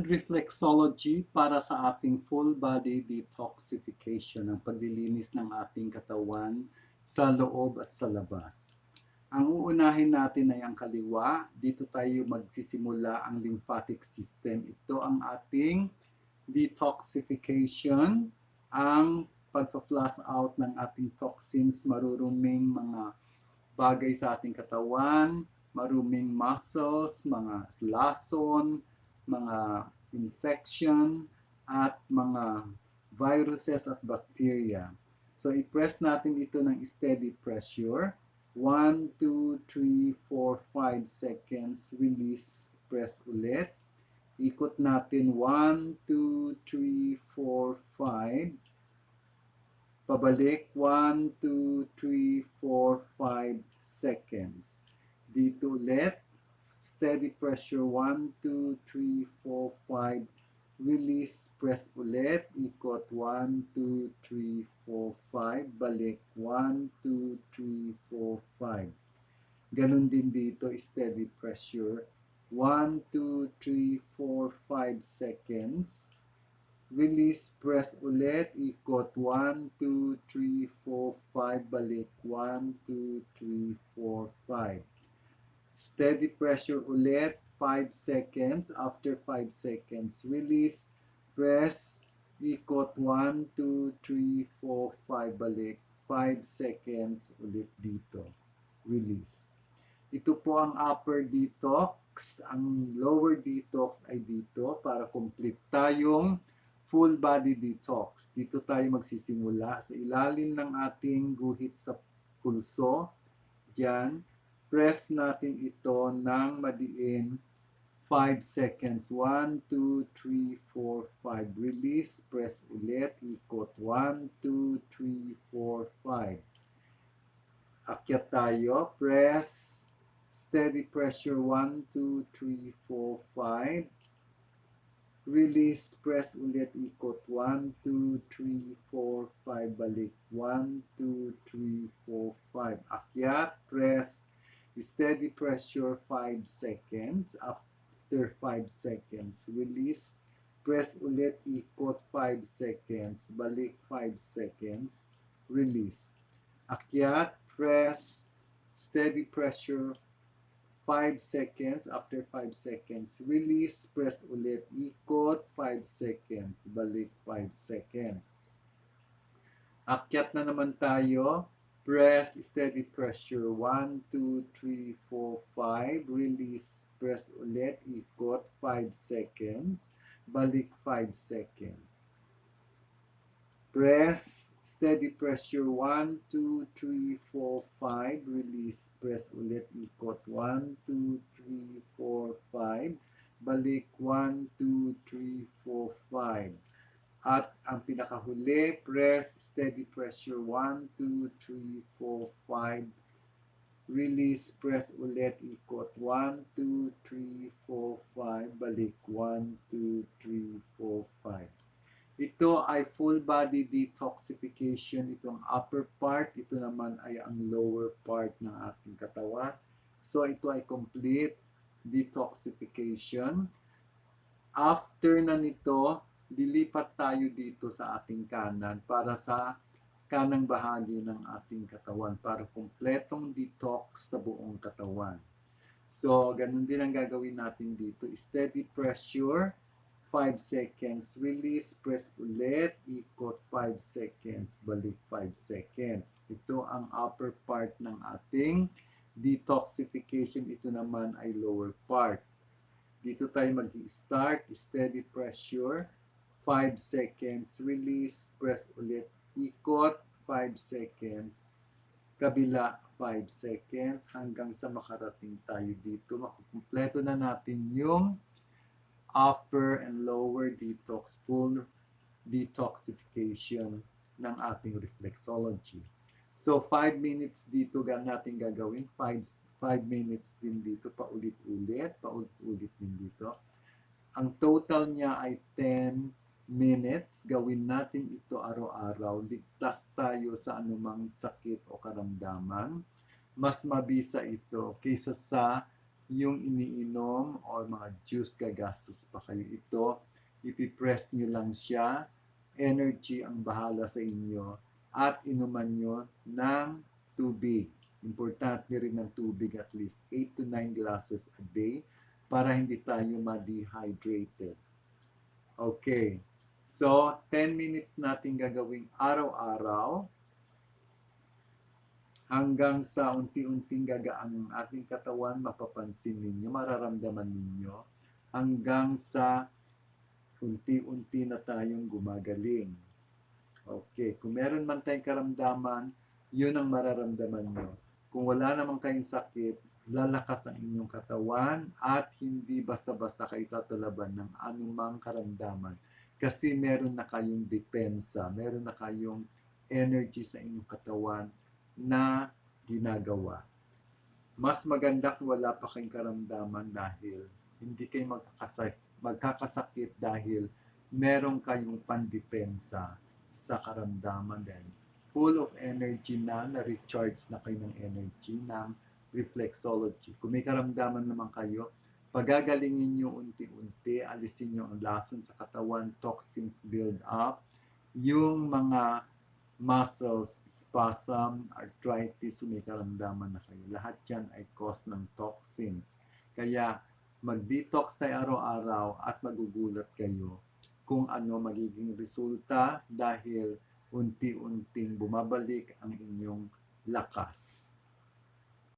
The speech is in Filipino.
and reflexology para sa ating full body detoxification, ang paglilinis ng ating katawan sa loob at sa labas. Ang uunahin natin ay ang kaliwa. Dito tayo magsisimula ang lymphatic system. Ito ang ating detoxification, ang pagpa-flush out ng ating toxins, maruruming mga bagay sa ating katawan, maruming muscles, mga lason, mga infection, at mga viruses at bacteria. So, i-press natin ito ng steady pressure. 1, 2, 3, 4, 5 seconds. Release. Press ulit. Ikot natin 1, 2, 3, 4, 5. Pabalik 1, 2, 3, 4, 5 seconds. Dito ulit. Steady pressure 1, 2, 3, 4, 5. Release. Press ulit. Ikot 1, 2, 3, 4, 5. Balik 1, 2, 3, 4, 5. Ganon din dito. Steady pressure. 1, 2, 3, 4, 5 seconds. Release, press ulit, ikot 1, 2, 3, 4, 5, balik 1, 2, 3, 4, 5. Steady pressure ulit, 5 seconds. After 5 seconds, release, press, ikot 1, 2, 3, 4, 5, balik 5 seconds ulit dito. Release. Ito po ang upper detox. Ang lower detox ay dito para complete tayong full body detox. Dito tayo magsisimula sa ilalim ng ating guhit sa pulso. Diyan, press natin ito ng madiin 5 seconds. 1, 2, 3, 4, 5. Release, press ulit, ikot. 1, 2, 3, 4, 5. Akyat tayo, press, steady pressure 1, 2, 3, 4, 5 release, press ulit, ikot. 1, 2, 3, 4, 5, balik. 1, 2, 3, 4, 5. Akyat, steady pressure 5 seconds. After 5 seconds, release, press ulit, ikot 5 seconds. Balik 5 seconds, release. Akyat, press, steady pressure 5 seconds. After 5 seconds, release, press ulit, ikot, 5 seconds, balik 5 seconds. Akyat na naman tayo. Press, steady pressure, 1, 2, 3, 4, 5. Release, press ulit, ikot, 5 seconds, balik 5 seconds. Press, steady pressure, 1, 2, 3, 4, 5. Release, press ulit, ikot, 1, 2, 3, 4, 5. Balik, 1, 2, 3, 4, 5. At ang pinakahuli, press, steady pressure, 1, 2, 3, 4, 5. Release, press ulit, ikot, 1, 2, 3, 4, 5. Balik, 1, 2, 3, 4, 5. Ito ay full body detoxification. Ito ang upper part. Ito naman ay ang lower part ng ating katawan. So ito ay complete detoxification. After na nito, dilipat tayo dito sa ating kanan para sa kanang bahagi ng ating katawan para kumpletong detox sa buong katawan. So, ganun din ang gagawin natin dito. Steady pressure 5 seconds. Release, press ulit, ikot 5 seconds, balik 5 seconds. Ito ang upper part ng ating detoxification. Ito naman ay lower part. Dito tayo mag-start, steady pressure, 5 seconds. Release, press ulit, ikot 5 seconds. Kabila, 5 seconds hanggang sa makarating tayo dito. Makukumpleto na natin yung upper and lower detox, full detoxification ng ating reflexology. So, 5 minutes dito gan natin gagawin. 5 5 minutes din dito, paulit-ulit, paulit-ulit din dito. Ang total niya ay 10 minutes. Gawin natin ito araw-araw. Ligtas tayo sa anumang sakit o karamdaman. Mas mabisa ito kaysa sa yung iniinom or mga juice gagastos pa kayo. Ito, ipipress nyo lang siya, energy ang bahala sa inyo, at inuman nyo ng tubig. Importante rin ng tubig at least 8 to 9 glasses a day para hindi tayo ma-dehydrated. Okay. So, 10 minutes natin gagawing araw-araw hanggang sa unti-unting gagaan ang ating katawan, mapapansin ninyo, mararamdaman ninyo, hanggang sa unti-unti na tayong gumagaling. Okay, kung meron man tayong karamdaman, yun ang mararamdaman nyo. Kung wala naman kayong sakit, lalakas ang inyong katawan at hindi basta-basta kayo tatalaban ng anumang karamdaman. Kasi meron na kayong depensa, meron na kayong energy sa inyong katawan na ginagawa. Mas maganda kung wala pa kayong karamdaman dahil hindi kayo magkakasakit, magkakasakit dahil meron kayong pandepensa sa karamdaman dahil full of energy na, na-recharge na kayo ng energy ng reflexology. Kung may karamdaman naman kayo, pagagalingin nyo unti-unti, alisin nyo ang lason sa katawan, toxins build up, yung mga muscles, spasm, arthritis, may karamdaman na kayo. Lahat yan ay cause ng toxins. Kaya mag-detox tayo araw-araw at magugulat kayo kung ano magiging resulta dahil unti-unting bumabalik ang inyong lakas.